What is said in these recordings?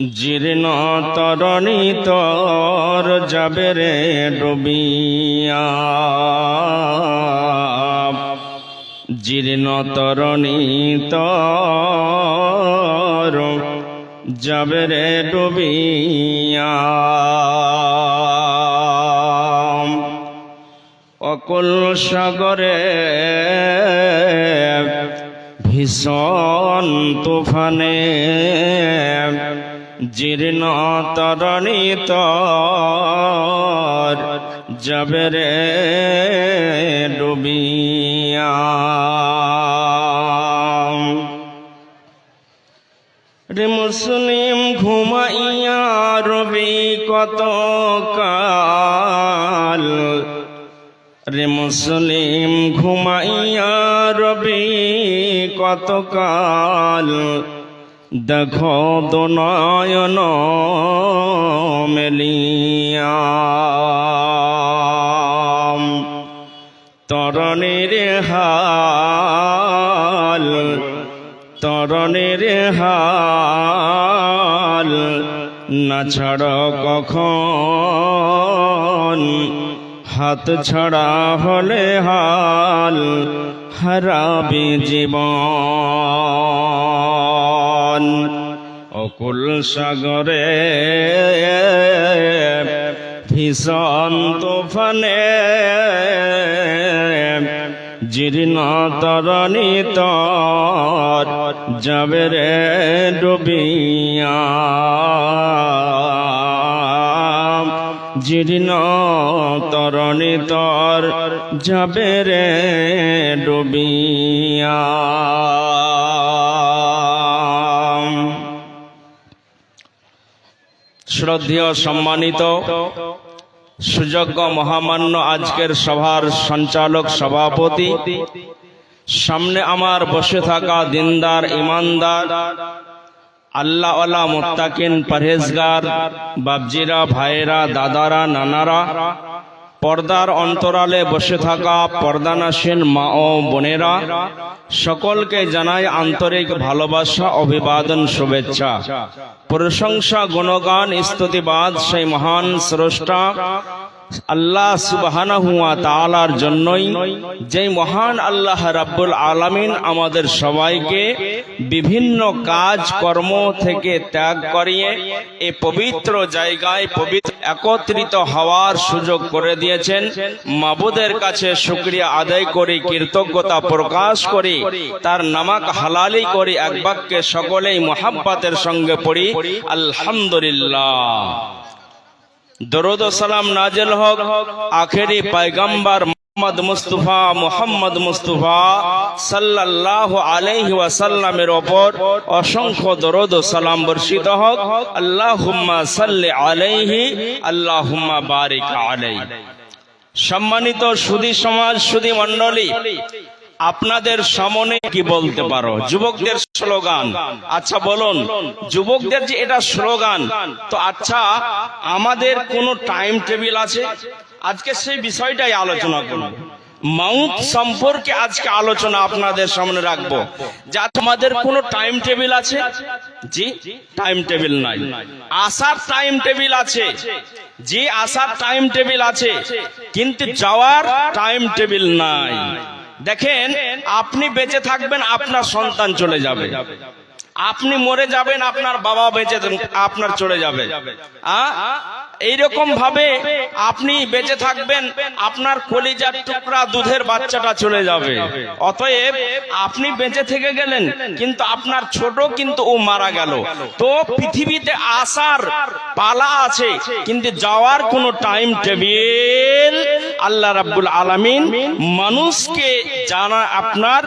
জীর্ণ তরণী তর যাবে রে ডুবিয়া। জীর্ণ তরণী তর যাবে রে ডুবিয়া। অকুল সাগরে ভীষণ তুফানে জীর্ণ তরণী তর যাবে রে ডুবিয়া। রে মুসলিম ঘুমাইয়া রবি কত কাল? রে মুসলিম ঘুমাইয়া রবি কত কাল? দেখো দনয়ন মেলিয়া। তরণের হাল তরণের হাল, না ছাড় কখন? হাত ছাড়া হলে হাল, হারাবে জীবন। অকুল সাগরে ভীষণ তুফানে জীর্ণ তরণী তর যাবে রে ডুবিয়া। জীর্ণ তরণী তর যাবে রে ডুবিয়া। শ্রদ্ধেয় সম্মানিত, সুযোগ্য মহামান্য আজকের সভার সঞ্চালক সভাপতি, সামনে আমার বসে থাকা দিনদার ইমানদার আল্লাহ মোত্তাকিন পরহেজগার বাবজিরা ভাইরা দাদারা, নানারা পর্দার অন্তরালে বসে থাকা পর্দানাসীন মা ও বোনেরা সকলকে জানায় আন্তরিক ভালোবাসা, অভিবাদন, শুভেচ্ছা। প্রশংসা, গুণগান, স্তুতিবাদ, সেই মহান স্রষ্টা আল্লাহ সুবহানাহু ওয়া তাআলার জন্যই যেই মহান আল্লাহ রাব্বুল আলামিন আমাদের সবাইকে বিভিন্ন কাজ কর্ম থেকে ত্যাগ করিয়ে এই পবিত্র জায়গায় পবিত্র একত্রিত হওয়ার সুযোগ করে দিয়েছেন। মাবুদের কাছে শুকরিয়া আদায় করি, কৃতজ্ঞতা প্রকাশ করি, তার নামাক হালালি করি, এক বাক্যে সকলেই মোহাব্বতের সঙ্গে পড়ি, আলহামদুলিল্লাহ। দরুদ সালাম নাজেল হক, আখেরি পায়গাম্বার মোহাম্মদ মুস্তফা মোহাম্মদ মুস্তফা সাল্লাল্লাহু আলাইহি ওয়াসাল্লামের ওপর অসংখ্য দরুদ সালাম বর্ষিত হোক। আল্লাহুম্মা সাল্লি আলাইহি, আল্লাহুম্মা বারিক আলাইহি। সম্মানিত সুধী সমাজ, সুধী মণ্ডলী আপনাদের সামনে কি বলতে পারো? যুবকদের স্লোগান। আচ্ছা বলুন। যুবকদের যে এটা স্লোগান, তো আচ্ছা আমাদের কোনো টাইম টেবিল আছে? আজকে সেই বিষয়টাই আলোচনা করব। মাউথ সম্পর্কে আজকে আলোচনা আপনাদের সামনে রাখব। যা তোমাদের কোনো টাইম টেবিল আছে? জি টাইম টেবিল নাই। আসার টাইম টেবিল আছে। জি, আসার টাইম টেবিল আছে। কিন্তু যাওয়ার টাইম টেবিল নাই। দেখেন, আপনি বেঁচে থাকবেন, আপনার সন্তান চলে যাবে আপনি মরে যাবেন, আপনার বাবা বেঁচে আপনার চলে যাবে? এইরকম ভাবে আপনি বেঁচে থাকবেন, আপনার কলিজার টুকরা দুধের বাচ্চাটা চলে যাবে। অতএব আপনি বেঁচে থেকে গেলেন, কিন্তু আপনার ছোট কিন্তু ও মারা গেল। তো পৃথিবীতে আসার পালা আছে, কিন্তু যাওয়ার কোনো টাইম টেবিল আল্লাহ রাব্বুল আলামিন মানুষকে জানা আপনার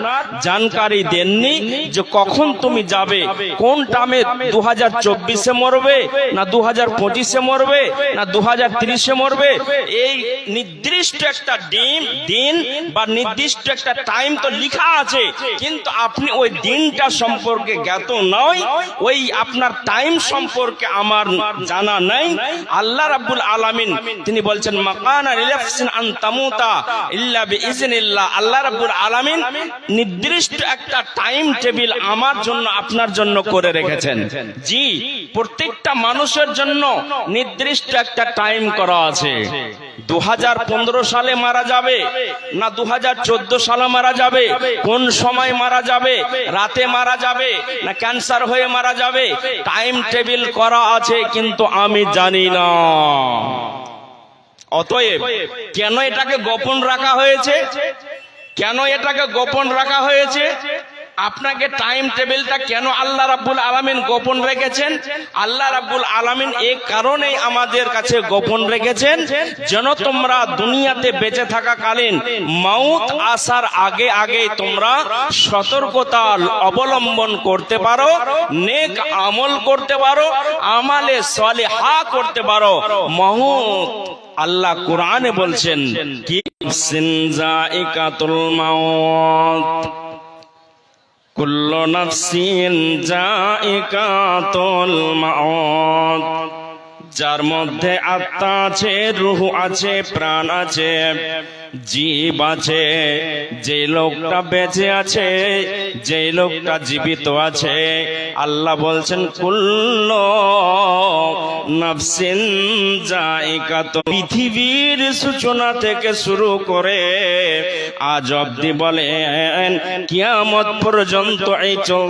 জানকারি দেননি যে কখন তুমি যাবে, কোন টামে দু হাজার চব্বিশে মরবে না দু হাজার পঁচিশে মরবে? না দু হাজার তিরিশে মরবে। এই নির্দিষ্ট একটা দিন দিন বা নির্দিষ্ট একটা টাইম তো লিখা আছে। কিন্তু আপনি ওই দিনটা সম্পর্কে জ্ঞাত নয়। ওই আপনার টাইম সম্পর্কে আমার জানা নাই। আল্লাহ রাব্বুল আলামিন, তিনি বলছেন আলামিন নির্দিষ্ট একটা টাইম টেবিল আমার জন্য, আপনার জন্য করে রেখেছেন। জি, প্রত্যেকটা মানুষের জন্য নির্দিষ্ট একটা টাইম করা আছে। দু হাজার পনেরো সালে মারা যাবে না দু হাজার চোদ্দ সালে মারা যাবে? কোন সময় মারা যাবে? রাতে মারা যাবে না ক্যান্সার হয়ে মারা যাবে? টাইম টেবিল করা আছে, কিন্তু আমি জানি না। অতএব, কেন এটাকে গোপন রাখা হয়েছে? কেন এটাকে গোপন রাখা হয়েছে? আপনাকে টাইম টেবিলটা কেন আল্লাহ রাব্বুল আলামিন গোপন রেখেছেন? আল্লাহ রাব্বুল আলামিন এই কারণেই আমাদের কাছে গোপন রেখেছেন যেন তোমরা দুনিয়াতে বেঁচে থাকাকালীন মাউত আসার আগে আগে তোমরা সতর্কতা অবলম্বন করতে পারো, নেক আমল করতে পারো, আমালে সলে হা করতে পারো। মাহুত আল্লাহ কোরআনে বলছেন, কি সিনজাইকাতুল মাউত? কুল্লু নাফসিন জায়কাতুল মাউত, যার মধ্যে আত্মা আছে, রুহ আছে, প্রাণ আছে, জীব আছে যে লোকটা বেঁচে আছে যে লোকটা জীবিত আছে। আল্লাহ বলছেন, কুল্ল নফসিন জায়গাত পৃথিবীর সূচনা থেকে শুরু করে আজ অব্দি বলেন কিয়ামত পর্যন্ত এই চল